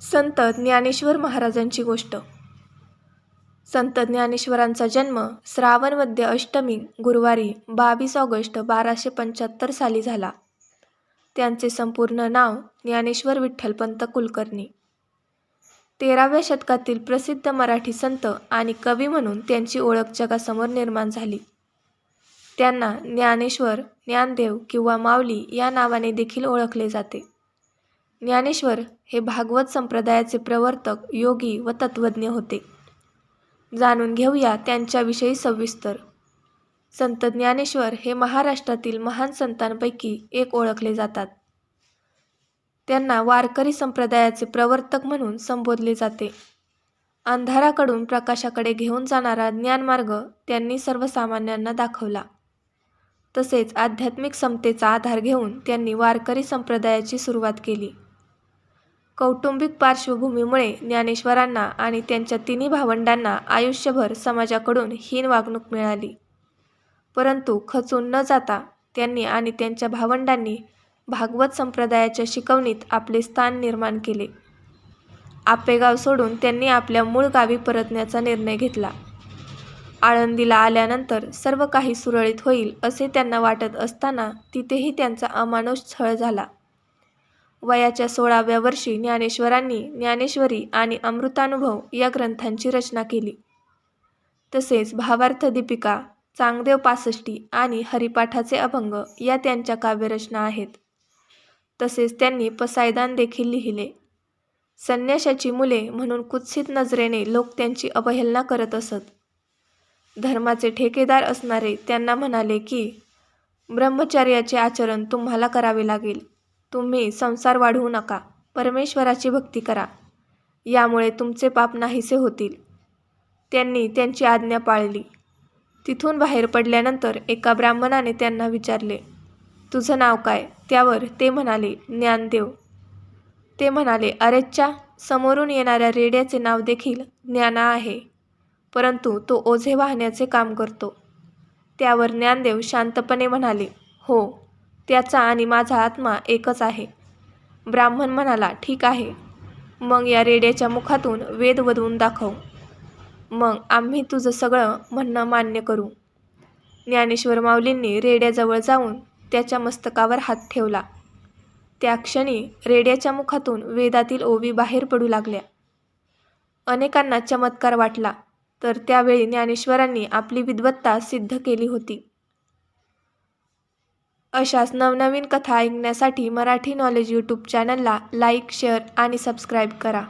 संत ज्ञानेश्वर महाराजांची गोष्ट. संत ज्ञानेश्वरांचा जन्म श्रावणमध्ये अष्टमी गुरुवारी बावीस ऑगस्ट बाराशे पंच्याहत्तर साली झाला. त्यांचे संपूर्ण नाव ज्ञानेश्वर विठ्ठलपंत कुलकर्णी. तेराव्या शतकातील प्रसिद्ध मराठी संत आणि कवी म्हणून त्यांची ओळख जगासमोर निर्माण झाली. त्यांना ज्ञानेश्वर ज्ञानदेव किंवा माऊली या नावाने देखील ओळखले जाते. ज्ञानेश्वर हे भागवत संप्रदायाचे प्रवर्तक योगी व तत्त्वज्ञ होते. जाणून घेऊया त्यांच्याविषयी सविस्तर. संत ज्ञानेश्वर हे महाराष्ट्रातील महान संतांपैकी एक ओळखले जातात. त्यांना वारकरी संप्रदायाचे प्रवर्तक म्हणून संबोधले जाते. अंधाराकडून प्रकाशाकडे घेऊन जाणारा ज्ञानमार्ग त्यांनी सर्वसामान्यांना दाखवला. तसेच आध्यात्मिक समतेचा आधार घेऊन त्यांनी वारकरी संप्रदायाची सुरुवात केली. कौटुंबिक पार्श्वभूमीमुळे ज्ञानेश्वरांना आणि त्यांच्या तिन्ही भावंडांना आयुष्यभर समाजाकडून हीन वागणूक मिळाली. परंतु खचून न जाता त्यांनी आणि त्यांच्या भावंडांनी भागवत संप्रदायाच्या शिकवणीत आपले स्थान निर्माण केले. आपेगाव सोडून त्यांनी आपल्या मूळ गावी परतण्याचा निर्णय घेतला. आळंदीला आल्यानंतर सर्व काही सुरळीत होईल असे त्यांना वाटत असताना तिथेही त्यांचा अमानुष छळ झाला. वयाच्या सोळाव्या वर्षी ज्ञानेश्वरांनी ज्ञानेश्वरी आणि अमृतानुभव या ग्रंथांची रचना केली. तसेच भावार्थ दीपिका चांगदेव पासष्टी आणि हरिपाठाचे अभंग या त्यांच्या काव्यरचना आहेत. तसेच त्यांनी पसायदान देखील लिहिले. संन्याशाची मुले म्हणून कुत्सित नजरेने लोक त्यांची अवहेलना करत असत. धर्माचे ठेकेदार असणारे त्यांना म्हणाले की ब्रह्मचर्याचे आचरण तुम्हाला करावे लागेल. तुम्ही संसार वाढवू नका. परमेश्वराची भक्ती करा. यामुळे तुमचे पाप नाहीसे होतील. त्यांनी त्यांची आज्ञा पाळली. तिथून बाहेर पडल्यानंतर एका ब्राह्मणाने त्यांना विचारले तुझं नाव काय? त्यावर ते म्हणाले ज्ञानदेव. ते म्हणाले अरेच्चा समोरून येणाऱ्या रेड्याचे नाव देखील ज्ञाना आहे. परंतु तो ओझे वाहण्याचे काम करतो. त्यावर ज्ञानदेव शांतपणे म्हणाले हो त्याचा आणि माझा आत्मा एकच आहे. ब्राह्मण म्हणाला ठीक आहे. मग या रेड्याच्या मुखातून वेद वधवून दाखव. मग आम्ही तुझं सगळं म्हणणं मान्य करू. ज्ञानेश्वर माऊलींनी रेड्याजवळ जाऊन त्याच्या मस्तकावर हात ठेवला. त्या क्षणी रेड्याच्या मुखातून वेदातील ओवी बाहेर पडू लागल्या. अनेकांना चमत्कार वाटला तर त्यावेळी ज्ञानेश्वरांनी आपली विद्वत्ता सिद्ध केली होती. अशाच नवनवीन कथा ऐकण्यासाठी मराठी नॉलेज यूट्यूब चॅनलला लाईक शेअर आणि सबस्क्राईब करा.